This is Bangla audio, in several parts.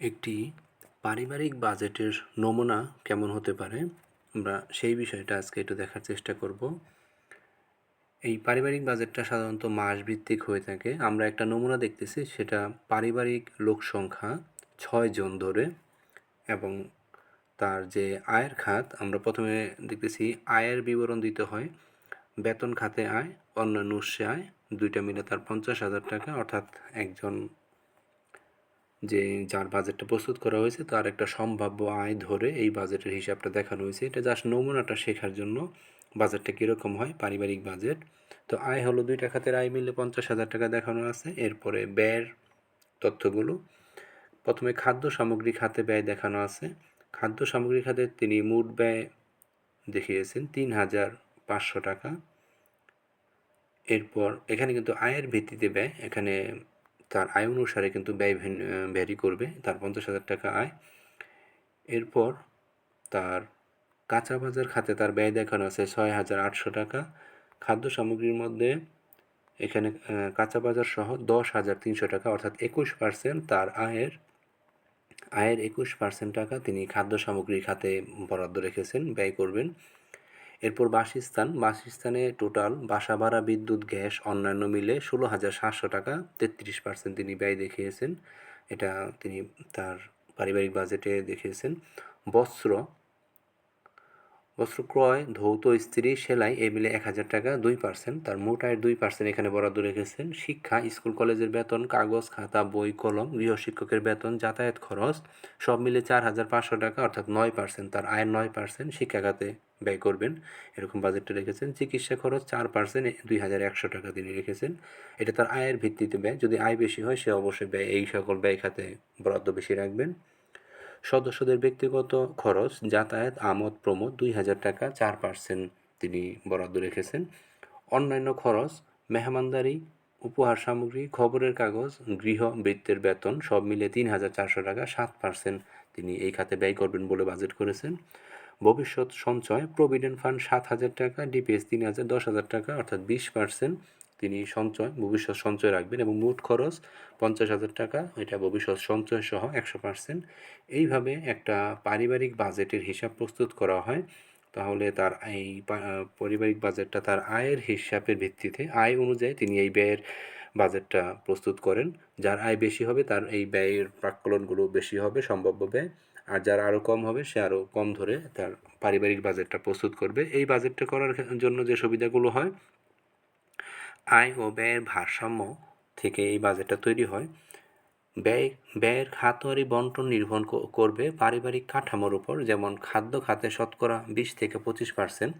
একটি পারিবারিক বাজেটের নমুনা কেমন হতে পারে, আমরা সেই বিষয়টা আজকে একটু দেখার চেষ্টা করব। এই পারিবারিক বাজেটটা সাধারণত মাসভিত্তিক হয়ে থাকে। আমরা একটা নমুনা দেখতেছি, সেটা পারিবারিক লোক সংখ্যা ছয় জন ধরে এবং তার যে আয়ের খাত, আমরা প্রথমে দেখতেছি আয়ের বিবরণ দিতে হয়। বেতন খাতে আয়, অন্যান্য উৎসে আয়, দুইটা মিলে তার পঞ্চাশ হাজার টাকা, অর্থাৎ একজন যে যার বাজেটটা প্রস্তুত করা হয়েছে, তার একটা সম্ভাব্য আয় ধরে এই বাজেটের হিসাবটা দেখানো হয়েছে। এটা জাস্ট নমুনাটা শেখার জন্য বাজেটটা কীরকম হয়, পারিবারিক বাজেট তো আয় হলো দুইটা খাতের আয় মিলে পঞ্চাশ হাজার টাকা দেখানো আছে। এরপরে ব্যয়ের তথ্যগুলো। প্রথমে খাদ্য সামগ্রী খাতে ব্যয় দেখানো আছে। খাদ্য সামগ্রী খাতে তিনি মোট ব্যয় দেখিয়েছেন তিন হাজার পাঁচশো টাকা। এরপর এখানে কিন্তু আয়ের ভিত্তিতে ব্যয়, এখানে তার আয় অনুসারে কিন্তু ব্যয় ভ্যারি করবে, তার পঞ্চাশ হাজার টাকা আয়। এরপর তার কাঁচা বাজার খাতে তার ব্যয় দেখানো আছে ছয় হাজার আটশো টাকা। খাদ্য সামগ্রীর মধ্যে এখানে কাঁচা বাজার সহ দশ হাজার তিনশো টাকা, অর্থাৎ একুশ পার্সেন্ট তার আয়ের আয়ের একুশ পার্সেন্ট টাকা তিনি খাদ্য সামগ্রী খাতে বরাদ্দ রেখেছেন, ব্যয় করবেন। এরপর বাসস্থান, বাসস্থানে টোটাল বাসা ভাড়া, বিদ্যুৎ, গ্যাস, অন্যান্য মিলে ষোলো হাজার সাতশো টাকা, তেত্রিশ পার্সেন্ট তিনি ব্যয় দেখিয়েছেন। এটা তিনি তার পারিবারিক বাজেটে দেখিয়েছেন। বস্ত্র বস্ত্র ক্রয় ধৌত, স্ত্রী, সেলাই এ মিলে এক হাজার টাকা, দুই পার্সেন্ট তার মোট আয়ের দুই পার্সেন্ট এখানে বরাদ্দ রেখেছেন। শিক্ষা, স্কুল, কলেজের বেতন, কাগজ, খাতা, বই, কলম গৃহশিক্ষকের বেতন, যাতায়াত খরচ, সব মিলে চার হাজার পাঁচশো টাকা, অর্থাৎ নয় পার্সেন্ট তার আয়ের নয় পার্সেন্ট শিক্ষা খাতে ব্যয় করবেন। এরকম বাজেটটা রেখেছেন। চিকিৎসা খরচ চার পার্সেন্ট দুই হাজার একশো টাকা তিনি রেখেছেন। এটা তার আয়ের ভিত্তিতে ব্যয়। যদি আয় বেশি হয়, সে অবশ্যই ব্যয় এই সকল ব্যয় খাতে বরাদ্দ বেশি রাখবেন। সদস্যদের ব্যক্তিগত খরচ, যাতায়াত, আমোদ, প্রমোদ দুই হাজার টাকা, চার পার্সেন্ট তিনি বরাদ্দ রেখেছেন। অন্যান্য খরচ, মেহমানদারি, উপহার সামগ্রী, খবরের কাগজ, গৃহ, বৃত্তের বেতন, সব মিলে তিন হাজার চারশো টাকা, সাত পার্সেন্ট তিনি এই খাতে ব্যয় করবেন বলে বাজেট করেছেন। ভবিষ্যৎ সঞ্চয়, প্রভিডেন্ট ফান্ড সাত হাজার টাকা, ডিপিএস তিন হাজার, দশ হাজার টাকা, অর্থাৎ বিশ পার্সেন্ট তিনি সঞ্চয়, ভবিষ্যৎ সঞ্চয় রাখবেন এবং মোট খরচ পঞ্চাশ হাজার টাকা। এটা ভবিষ্যৎ সঞ্চয় সহ একশো পার্সেন্ট এইভাবে একটা পারিবারিক বাজেটের হিসাব প্রস্তুত করা হয়। তাহলে তার এই পারিবারিক বাজেটটা তার আয়ের হিসাবের ভিত্তিতে, আয় অনুযায়ী তিনি এই ব্যয়ের বাজেটটা প্রস্তুত করেন। যার আয় বেশি হবে, তার এই ব্যয়ের প্রাক্কলনগুলো বেশি হবে, সম্ভাব্য ব্যয়। আর যার আরও কম হবে, সে আরও কম ধরে তার পারিবারিক বাজেটটা প্রস্তুত করবে। এই বাজেটটা করার জন্য যে সুবিধাগুলো হয় আয় ও ব্যয়ের ভারসাম্য থেকে এই বাজেটটা তৈরি হয়। ব্যয়, ব্যয়ের খাতোয়ারি বন্টন নির্ভর করবে পারিবারিক কাঠামোর উপর, যেমন খাদ্য খাতে শতকরা বিশ থেকে পঁচিশ পার্সেন্ট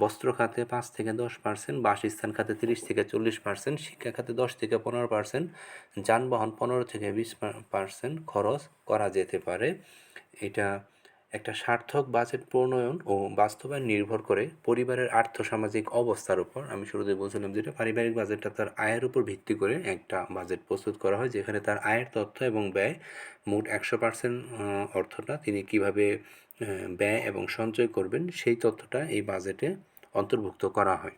বস্ত্র খাতে পাঁচ থেকে দশ পার্সেন্ট বাসস্থান খাতে তিরিশ থেকে চল্লিশ পার্সেন্ট শিক্ষা খাতে দশ থেকে পনেরো পার্সেন্ট যানবাহন পনেরো থেকে বিশ পার্সেন্ট খরচ করা যেতে পারে। এটা একটা সার্থক বাজেট প্রণয়ন ও বাস্তবায়ন নির্ভর করে পরিবারের আর্থসামাজিক অবস্থার উপর। আমি শুরুতে বলছিলাম যেটা পারিবারিক বাজেটটা তার আয়ের উপর ভিত্তি করে একটা বাজেট প্রস্তুত করা হয়, যেখানে তার আয়ের তথ্য এবং ব্যয় মোট একশো পার্সেন্ট অর্থটা তিনি কীভাবে ব্যয় এবং সঞ্চয় করবেন সেই তথ্যটা এই বাজেটে অন্তর্ভুক্ত করা হয়।